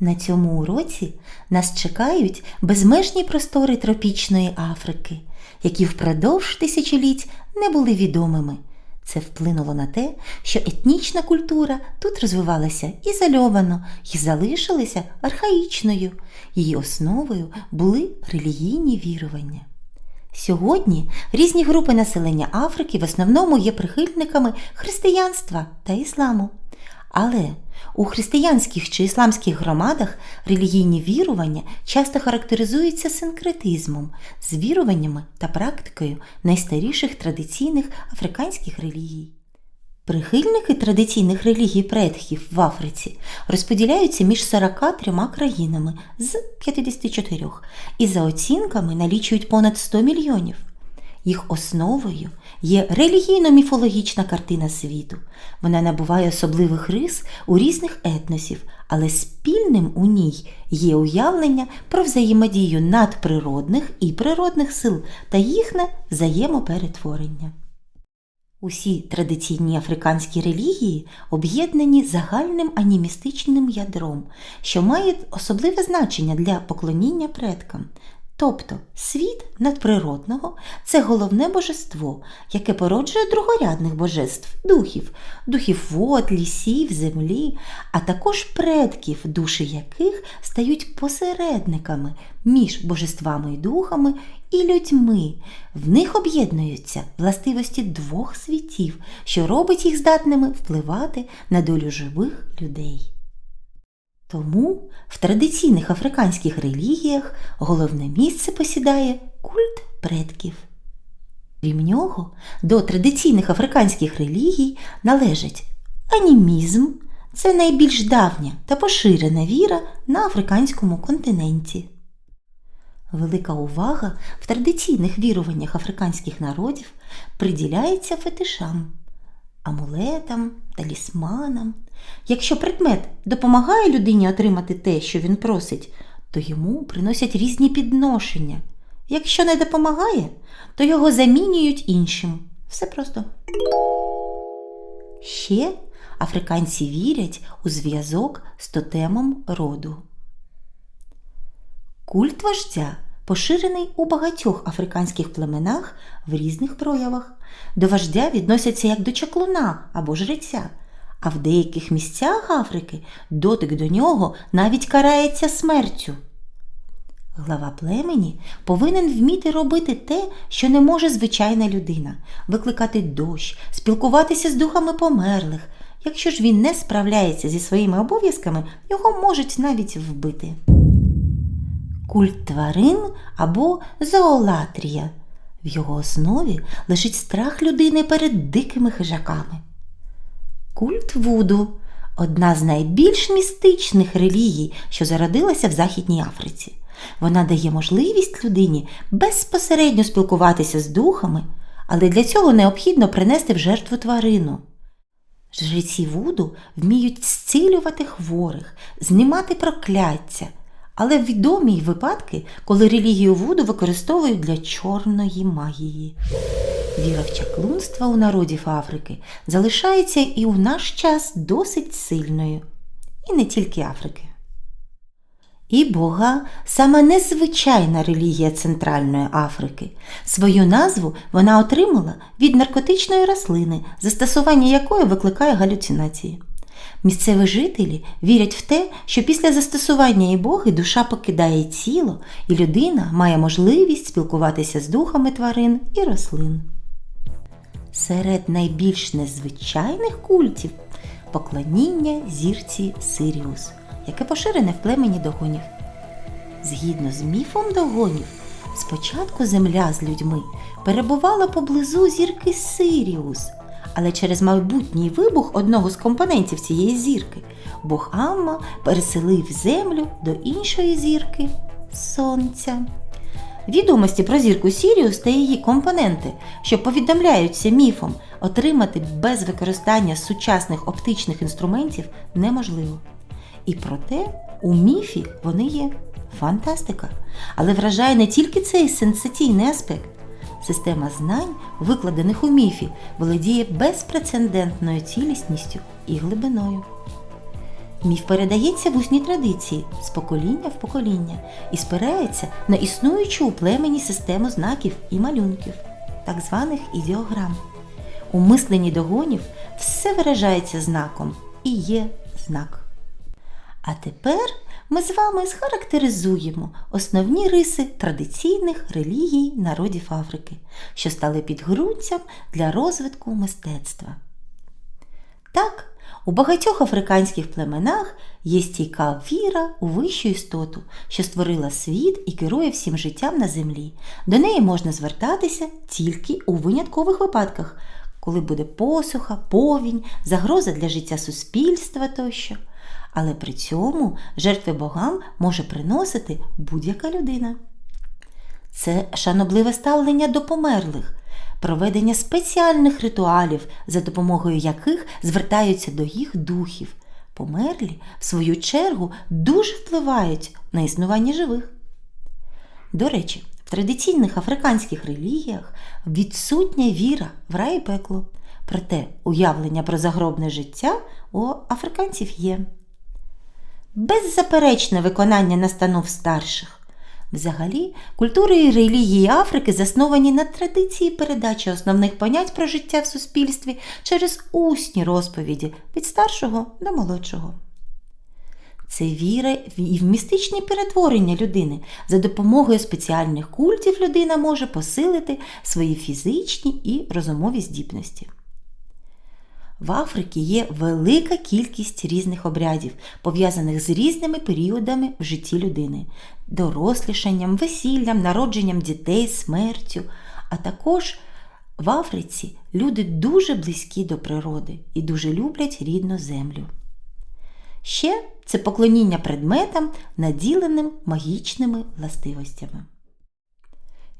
На цьому уроці нас чекають безмежні простори тропічної Африки, які впродовж тисячоліть не були відомими. Це вплинуло на те, що етнічна культура тут розвивалася ізольовано і залишилася архаїчною. Її основою були релігійні вірування. Сьогодні різні групи населення Африки в основному є прихильниками християнства та ісламу. Але у християнських чи ісламських громадах релігійні вірування часто характеризуються синкретизмом з віруваннями та практикою найстаріших традиційних африканських релігій. Прихильники традиційних релігій предків в Африці розподіляються між 43 країнами з 54 і за оцінками налічують понад 100 мільйонів. Їх основою є релігійно-міфологічна картина світу. Вона набуває особливих рис у різних етносів, але спільним у ній є уявлення про взаємодію надприродних і природних сил та їхнє взаємоперетворення. Усі традиційні африканські релігії об'єднані загальним анімістичним ядром, що має особливе значення для поклоніння предкам. Тобто світ надприродного це головне божество, яке породжує другорядних божеств, духів, духів вод, лісів, землі, а також предків, душі яких стають посередниками між божествами і духами і людьми. В них об'єднуються властивості двох світів, що робить їх здатними впливати на долю живих людей. Тому в традиційних африканських релігіях головне місце посідає культ предків. Крім нього, до традиційних африканських релігій належать анімізм це найбільш давня та поширена віра на африканському континенті. Велика увага в традиційних віруваннях африканських народів приділяється фетишам, амулетам, талісманам. Якщо предмет допомагає людині отримати те, що він просить, то йому приносять різні підношення. Якщо не допомагає, то його замінюють іншим. Все просто. Ще африканці вірять у зв'язок з тотемом роду. Культ вождя поширений у багатьох африканських племенах в різних проявах. До вождя відносяться як до чаклуна або жреця, а в деяких місцях Африки дотик до нього навіть карається смертю. Глава племені повинен вміти робити те, що не може звичайна людина, викликати дощ, спілкуватися з духами померлих. Якщо ж він не справляється зі своїми обов'язками, його можуть навіть вбити. Культ тварин або зоолатрія. В його основі лежить страх людини перед дикими хижаками. Культ Вуду одна з найбільш містичних релігій, що зародилася в Західній Африці. Вона дає можливість людині безпосередньо спілкуватися з духами, але для цього необхідно принести в жертву тварину. Жреці Вуду вміють зцілювати хворих, знімати прокляття, але відомі й випадки, коли релігію Вуду використовують для чорної магії. Віра в чаклунство у народів Африки залишається і у наш час досить сильною, і не тільки Африки. І Бога саме незвичайна релігія Центральної Африки. Свою назву вона отримала від наркотичної рослини, застосування якої викликає галюцинації. Місцеві жителі вірять в те, що після застосування ібоги душа покидає тіло, і людина має можливість спілкуватися з духами тварин і рослин. Серед найбільш незвичайних культів поклоніння зірці Сиріус, яке поширене в племені догонів. Згідно з міфом догонів, спочатку земля з людьми перебувала поблизу зірки Сиріус, але через майбутній вибух одного з компонентів цієї зірки Бог Амма переселив землю до іншої зірки Сонця. Відомості про зірку Сіріус та її компоненти, що повідомляються міфом, отримати без використання сучасних оптичних інструментів неможливо. І проте у міфі вони є фантастика. Але вражає не тільки цей сенсаційний аспект. Система знань, викладених у міфі, володіє безпрецедентною цілісністю і глибиною. Міф передається в усній традиції з покоління в покоління і спирається на існуючу у племені систему знаків і малюнків, так званих ідеограм. У мисленні догонів все виражається знаком і є знак. А тепер ми з вами схарактеризуємо основні риси традиційних релігій народів Африки, що стали підґрунтям для розвитку мистецтва. Так, у багатьох африканських племенах є стійка віра у вищу істоту, що створила світ і керує всім життям на землі. До неї можна звертатися тільки у виняткових випадках, коли буде посуха, повінь, загроза для життя суспільства тощо. Але при цьому жертви богам може приносити будь-яка людина. Це шанобливе ставлення до померлих, проведення спеціальних ритуалів, за допомогою яких звертаються до їх духів. Померлі, в свою чергу, дуже впливають на існування живих. До речі, в традиційних африканських релігіях відсутня віра в рай і пекло, проте уявлення про загробне життя у африканців є. Беззаперечне виконання настанов старших. Взагалі, культури і релігії Африки засновані на традиції передачі основних понять про життя в суспільстві через усні розповіді від старшого до молодшого. Це віра і в містичні перетворення людини. За допомогою спеціальних культів людина може посилити свої фізичні і розумові здібності. В Африці є велика кількість різних обрядів, пов'язаних з різними періодами в житті людини, дорослішанням, весіллям, народженням дітей, смертю. А також в Африці люди дуже близькі до природи і дуже люблять рідну землю. Ще це поклоніння предметам, наділеним магічними властивостями.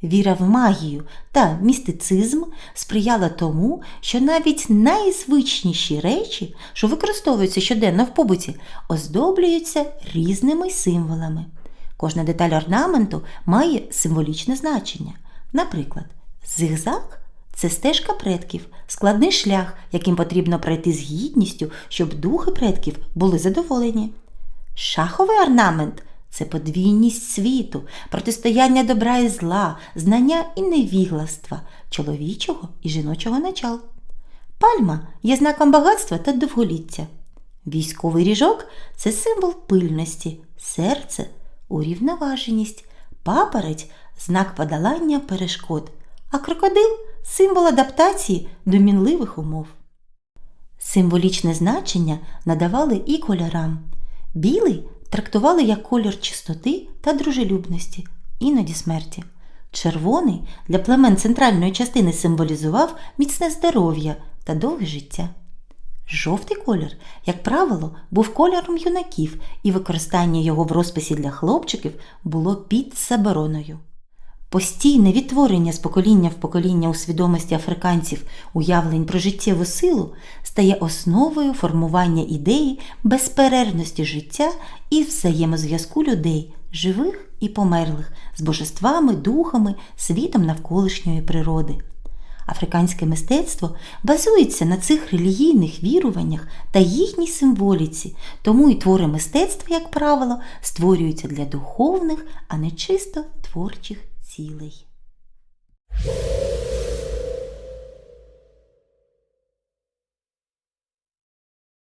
Віра в магію та містицизм сприяла тому, що навіть найзвичніші речі, що використовуються щоденно в побуті, оздоблюються різними символами. Кожна деталь орнаменту має символічне значення. Наприклад, зигзаг це стежка предків, складний шлях, яким потрібно пройти з гідністю, щоб духи предків були задоволені. Шаховий орнамент це подвійність світу, протистояння добра і зла, знання і невігластва, чоловічого і жіночого начал. Пальма є знаком багатства та довголіття. Військовий ріжок це символ пильності, серце урівноваженість, папорець знак подолання перешкод, а крокодил символ адаптації до мінливих умов. Символічне значення надавали і кольорам. Білий трактували як колір чистоти та дружелюбності, іноді смерті. Червоний для племен центральної частини символізував міцне здоров'я та довге життя. Жовтий колір, як правило, був кольором юнаків, і використання його в розписі для хлопчиків було під забороною. Постійне відтворення з покоління в покоління у свідомості африканців уявлень про життєву силу стає основою формування ідеї безперервності життя і взаємозв'язку людей, живих і померлих, з божествами, духами, світом навколишньої природи. Африканське мистецтво базується на цих релігійних віруваннях та їхній символіці, тому і твори мистецтва, як правило, створюються для духовних, а не чисто творчих цілей.